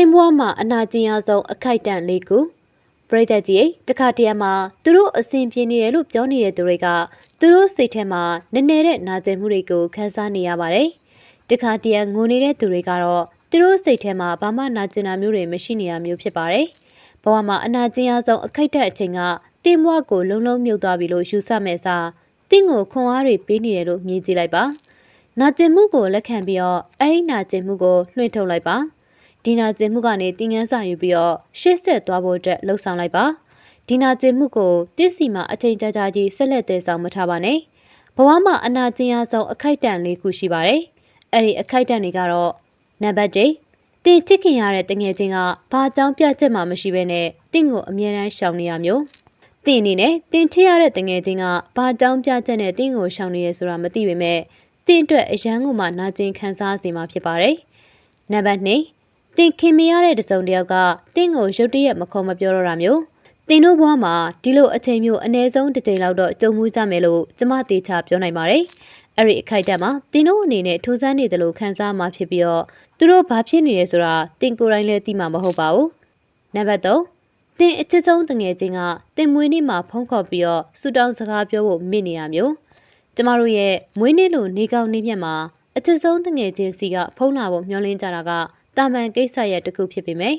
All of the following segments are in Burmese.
တင်းဘွားမှာအနာကျင်ရဆုံးအခိုက်အတန့်လေးခုပရိသတ်ကြီးတခါတရံမှာသူတို့အစဉ်ပြေနေတယ်လို့ပြောနေတဲ့သူတွေကသူတို့စိတ်ထဲမှာနည်းနည်းတဲ့နာကျင်မှုတွေကိုခံစားနေရပါတယ်တခါတရံငိုနေတဲ့သူတွေကတော့သူတို့စိတ်ထဲမှာဘာမှနာကျင်တာမျိုးတွေမရှိနေရမျိုးဖြစ်ပါတယ်ဘဝမှာအနာကျင်ရဆုံးအခိုက်အတန့်အချိန်ကတင်းဘွားကိုလုံးလုံးမြုပ်သွားပြီလို့ယူဆမဲ့စားတင်းကိုခွန်အားတွေပေးနေတယ်လို့မြင်ကြည့်လိုက်ပါနာကျင်မှုကိုလက်ခံပြီးတော့အဲ့ဒီနာကျင်မှုကိုလွှင့်ထုတ်လိုက်ပါ ဒီနာကျင်မှုကနေတင်ငန်းစာယူပြီးတော့ရှေ့ဆက်သွားဖို့အတွက်လှုံ့ဆော်လိုက်ပါဒီနာကျင်မှုကိုတစ်စီမှာအချိန်ကြာကြာကြီးဆက်လက်တည်ဆောင်မထားပါနဲ့ဘဝမှာအနာကျင်ရဆုံးအခိုက်အတန့်လေးခုရှိပါတယ်အဲ့ဒီအခိုက်အတန့်တွေကတော့နံပါတ်1တင်ချစ်ခင်ရတဲ့တငယ်ချင်းကဘာကြောင့်ပြတ်ချက်မှမရှိဘဲနဲ့တင့်ကိုအမြဲတမ်းရှောင်နေရမျိုးတင်အနေနဲ့တင်ချစ်ရတဲ့တငယ်ချင်းကဘာကြောင့်ပြတ်ချက်နဲ့တင့်ကိုရှောင်နေရဆိုတာမသိပေမဲ့တင်အတွက်အရန်ကိုမှနာကျင်ခံစားစေမှာဖြစ်ပါတယ်နံပါတ်2 တင်ခင်မရတဲ့တစုံတစ်ယောက်ကတင့်ကိုရုတ်တရက်မခေါ်မပြောတော့တာမျိုးတင်တို့ဘွားမှာဒီလိုအချိန်မျိုးအ ਨੇ ဆုံးတစ်ချိန်လောက်တော့ကြုံမှုကြမယ်လို့ကျမတေချာပြောနိုင်ပါတယ်အဲ့ဒီအခိုက်အတန့်မှာတင်တို့အနေနဲ့ထူးဆန်းနေတယ်လို့ခံစားမှဖြစ်ပြီးတော့သူတို့ဘာဖြစ်နေလဲဆိုတာတင်ကိုယ်တိုင်လည်းသိမှာမဟုတ်ပါဘူးနံပါတ်3တင်အချစ်ဆုံးတငယ်ချင်းကတင်မွေးနေ့မှာဖုန်းခေါ်ပြီးတော့ဆူတောင်းစကားပြောဖို့မိနေရမျိုးကျမတို့ရဲ့မွေးနေ့လိုနေကောင်းနေမြတ်မှာအချစ်ဆုံးတငယ်ချင်းစီကဖုန်းလာဖို့မျှော်လင့်ကြတာက တာမန်ကိစ္စရပ်တစ်ခုဖြစ်ပေမယ့်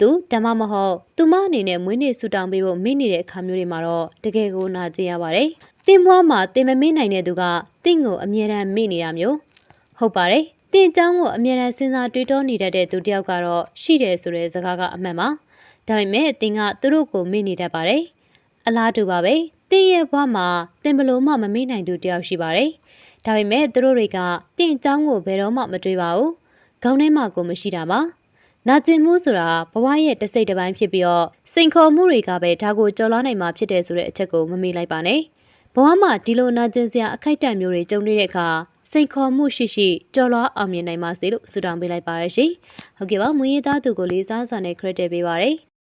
သူဒါမှမဟုတ်သူမအနေနဲ့မွေးနေ့ဆူတောင်းပေးဖို့မိနေတဲ့အခါမျိုးတွေမှာတော့တကယ်ကိုနာကျင်ရပါတယ်။တင်းမွားမှာတင်မမေ့နိုင်တဲ့သူကတင့်ကိုအမြဲတမ်းမိနေတာမျိုးဟုတ်ပါတယ်။တင်အကြောင်းကိုအမြဲတမ်းစဉ်းစားတွေးတောနေတတ်တဲ့သူတယောက်ကတော့ရှိတယ်ဆိုတဲ့စကားကအမှန်ပါ။ဒါပေမဲ့တင်ကသူတို့ကိုမိနေတတ်ပါတယ်။အလားတူပါပဲ။တင်ရဲ့ဘဝမှာတင်ဘလို့မှမမေ့နိုင်သူတယောက်ရှိပါတယ်။ဒါပေမဲ့သူတို့တွေကတင်အကြောင်းကိုဘယ်တော့မှမတွေးပါဘူး။ ခေါင်းထဲမှာကိုမရှိတာပါ။နာကျင်မှုဆိုတာဘဝရဲ့တစ်စိတ်တစ်ပိုင်းဖြစ်ပြီးတော့စိန်ခေါ်မှုတွေကပဲဒါကိုကြော်လွှားနိုင်မှာဖြစ်တယ်ဆိုတဲ့အချက်ကိုမမေ့လိုက်ပါနဲ့။ဘဝမှာဒီလိုနာကျင်စရာအခိုက်အတန့်မျိုးတွေကြုံနေတဲ့အခါစိန်ခေါ်မှုရှိရှိကြော်လွှားအောင်မြင်နိုင်ပါစေလို့ဆုတောင်းပေးလိုက်ပါရရှင်။ဟုတ်ကဲ့ပါမွေးရသားသူကိုလေးစားစွာနဲ့ credit ပေးပါရစေ။